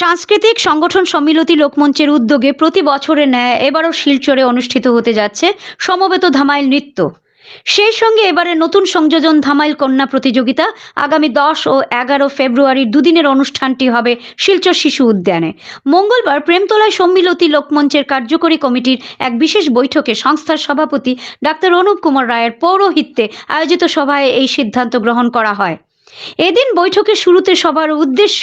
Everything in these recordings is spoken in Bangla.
সাংস্কৃতিক সংগঠন সম্মিলতি লোকমঞ্চের উদ্যোগে প্রতি বছরের ন্যায় এবারও শিলচরে অনুষ্ঠিত হতে যাচ্ছে সমবেত ধামাইল নৃত্য। সেই সঙ্গে এবারে নতুন সংযোজন ধামাইল কন্যা প্রতিযোগিতা আগামী দশ ও এগারো ফেব্রুয়ারির দুদিনের অনুষ্ঠানটি হবে শিলচর শিশু উদ্যানে। মঙ্গলবার প্রেমতলায় সম্মিলতি লোকমঞ্চের কার্যকরী কমিটির এক বিশেষ বৈঠকে সংস্থার সভাপতি ডাক্তার অনুপ কুমার রায়ের পৌরোহিত্যে আয়োজিত সভায় এই সিদ্ধান্ত গ্রহণ করা হয়। এদিন বৈঠকের শুরুতে সবার উদ্দেশ্য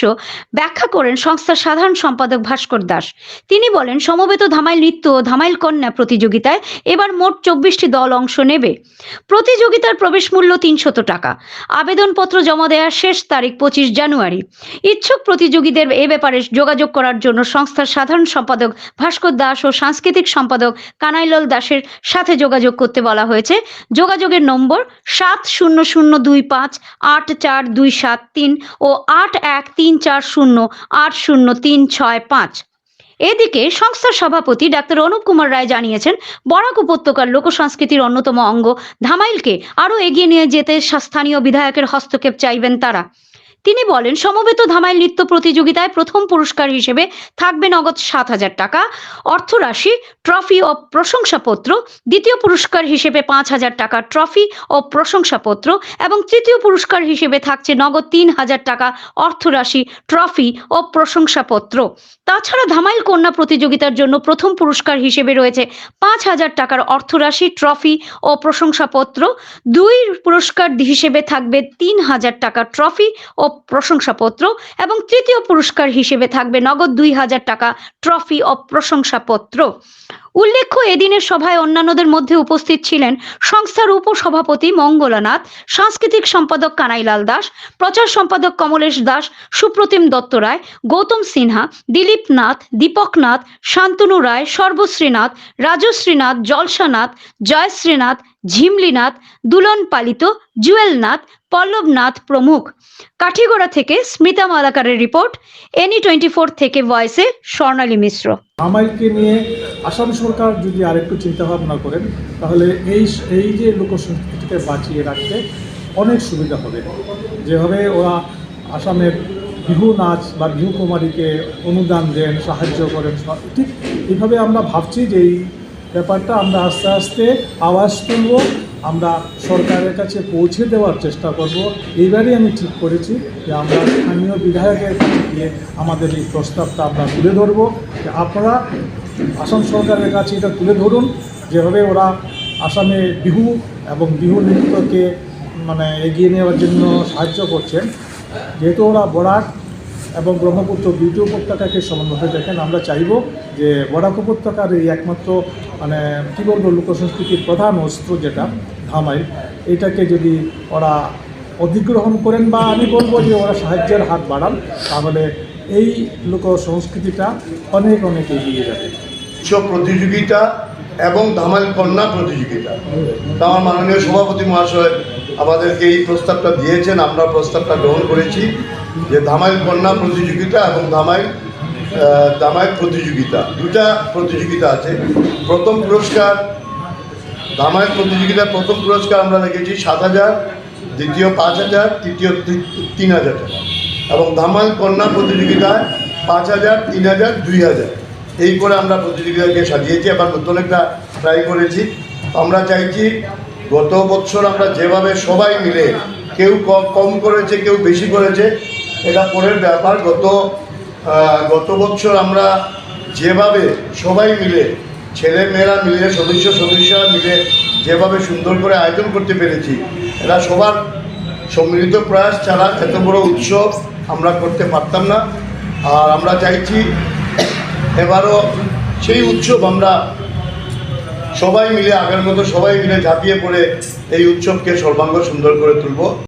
ব্যাখ্যা করেন সংস্থার সাধারণ সম্পাদক ভাস্কর দাস। তিনি বলেন, সমবেত ধামাইল নৃত্য ও ধামাইল কন্যা প্রতিযোগিতায় এবার মোট চব্বিশটি দল অংশ নেবে। প্রতিযোগিতার প্রবেশ মূল্য তিনশত টাকা। আবেদনপত্র জমা দেওয়ার শেষ তারিখ পঁচিশ জানুয়ারি। ইচ্ছুক প্রতিযোগীদের এ ব্যাপারে যোগাযোগ করার জন্য সংস্থার সাধারণ সম্পাদক ভাস্কর দাস ও সাংস্কৃতিক সম্পাদক কানাইলাল দাসের সাথে যোগাযোগ করতে বলা হয়েছে। যোগাযোগের নম্বর সাত শূন্য শূন্য দুই পাঁচ আট চার দুই সাত তিন ও আট এক তিন চার শূন্য, আট শূন্য তিন ছয় পাঁচ। এদিকে সংস্থার সভাপতি ডাক্তার অনুপ কুমার রায় জানিয়েছেন, বরাক উপত্যকার লোকসংস্কৃতির অন্যতম অঙ্গ, ধামাইলকে আরও এগিয়ে নিয়ে যেতে স্থানীয় বিধায়কের হস্তক্ষেপ চাইবেন তারা। তিনি বলেন, সমবেত ধামাইল নৃত্য প্রতিযোগিতায় প্রথম পুরস্কার হিসেবে থাকবে নগদ সাত হাজার টাকা। অর্থরাশি, ট্রফি ও প্রশংসাপত্র। দ্বিতীয় পুরস্কার হিসেবে পাঁচ হাজার টাকা ট্রফি ও প্রশংসাপত্র এবং তৃতীয় পুরস্কার হিসেবে থাকছে নগদ তিন হাজার টাকা অর্থরাশি, ট্রফি ও প্রশংসাপত্র। তাছাড়া ধামাইল কন্যা প্রতিযোগিতার জন্য প্রথম পুরস্কার হিসেবে রয়েছে পাঁচ হাজার টাকার অর্থরাশি, ট্রফি ও প্রশংসাপত্র। দুই পুরস্কার হিসেবে থাকবে তিন হাজার টাকা ট্রফি ও প্রশংসাপত্র এবং তৃতীয় পুরস্কার হিসেবে থাকবে নগদ দুই হাজার টাকা ট্রফি ও প্রশংসাপত্র। উল্লেখ্য, এদিনের সভায় অন্যান্যদের মধ্যে উপস্থিত ছিলেন সংস্থার উপসভাপতি মঙ্গলানাথ, সাংস্কৃতিক সম্পাদক কানাইলাল দাস, প্রচার সম্পাদক কমলেশ দাস, সুপ্রতিম দত্ত রায়, গৌতম সিনহা, দিলীপ নাথ, দীপক নাথ, শান্তনু রায়, সর্বশ্রীনাথ, রাজশ্রীনাথ, জলসানাথ, জয়শ্রীনাথ, ঝিমলিনাথ, দুলন পালিত জুয়েল নাথ পল্লব নাথ প্রমুখ। কাঠিগড়া থেকে স্মিতা মালাকারের রিপোর্ট, এনি টোয়েন্টি ফোর থেকে ভয়েসে স্বর্ণালী মিশ্র। আমাইলকে নিয়ে আসাম সরকার যদি আরেকটু চিন্তা ভাবনা করেন, তাহলে এই এই যে লোকসংস্কৃতিকে বাঁচিয়ে রাখতে অনেক সুবিধা হবে। যেভাবে ওরা আসামের বিহু নাচ বা বিহু কুমারীকে অনুদান দেন, সাহায্য করেন ঠিক এইভাবে আমরা ভাবছি যে এই ব্যাপারটা আমরা আস্তে আস্তে আওয়াজ তুলব। আমরা সরকারের কাছে পৌঁছে দেওয়ার চেষ্টা করব। এইবারই আমি ঠিক করেছি যে আমরা স্থানীয় বিধায়কের কাছে গিয়ে আমাদের এই প্রস্তাবটা আমরা তুলে ধরব। যে আপনারা আসাম সরকারের কাছে এটা তুলে ধরুন। যেভাবে ওরা আসামে বিহু এবং বিহু নৃত্যকে মানে এগিয়ে নেওয়ার জন্য সাহায্য করছেন, যেহেতু ওরা বরাক এবং ব্রহ্মপুত্র দুইটি উপত্যকাকে সমানভাবে দেখেন, আমরা চাইব যে বরাক উপত্যকার এই একমাত্র মানে কী বলব, লোকসংস্কৃতির প্রধান অস্ত্র যেটা ধামাইল এটাকে যদি ওরা অধিগ্রহণ করেন বা আমি বলব যে ওরা সাহায্যের হাত বাড়ান, তাহলে এই লোক সংস্কৃতিটা অনেক অনেক এগিয়ে যাবে। উচ্চ প্রতিযোগিতা এবং ধামাইল কন্যা প্রতিযোগিতা। আমার মাননীয় সভাপতি মহাশয় আমাদেরকে এই প্রস্তাবটা দিয়েছেন, আমরা প্রস্তাবটা গ্রহণ করেছি যে ধামাইল কন্যা প্রতিযোগিতা এবং ধামাইল ধামাইল প্রতিযোগিতা। দুটা প্রতিযোগিতা আছে। প্রথম পুরস্কার ধামাইল প্রতিযোগিতার প্রথম পুরস্কার আমরা রেখেছি সাত হাজার, দ্বিতীয় পাঁচ হাজার, তৃতীয় তিন হাজার টাকা। এবং ধামাইল কন্যা প্রতিযোগিতায় পাঁচ হাজার, তিন হাজার, দুই হাজার। এই করে আমরা প্রতিযোগিতাকে সাজিয়েছি, আবার নতুন একটা ট্রাই করেছি। আমরা চাইছি গত বছর আমরা যেভাবে সবাই মিলে, কেউ কম করেছে, কেউ বেশি করেছে, এটা পরের ব্যাপার। গত গত বছর আমরা যেভাবে সবাই মিলে, ছেলে মেয়েরা মিলে, সদস্য সদস্যরা মিলে যেভাবে সুন্দর করে আয়োজন করতে পেরেছি এরা সবার সম্মিলিত প্রয়াস ছাড়া এত বড় উৎসব আমরা করতে পারতাম না। আর আমরা চাইছি এবারও সেই উৎসব আমরা সবাই মিলে আগের মতো সবাই মিলে ঝাঁপিয়ে পড়ে এই উৎসবকে সর্বাঙ্গ সুন্দর করে তুলব।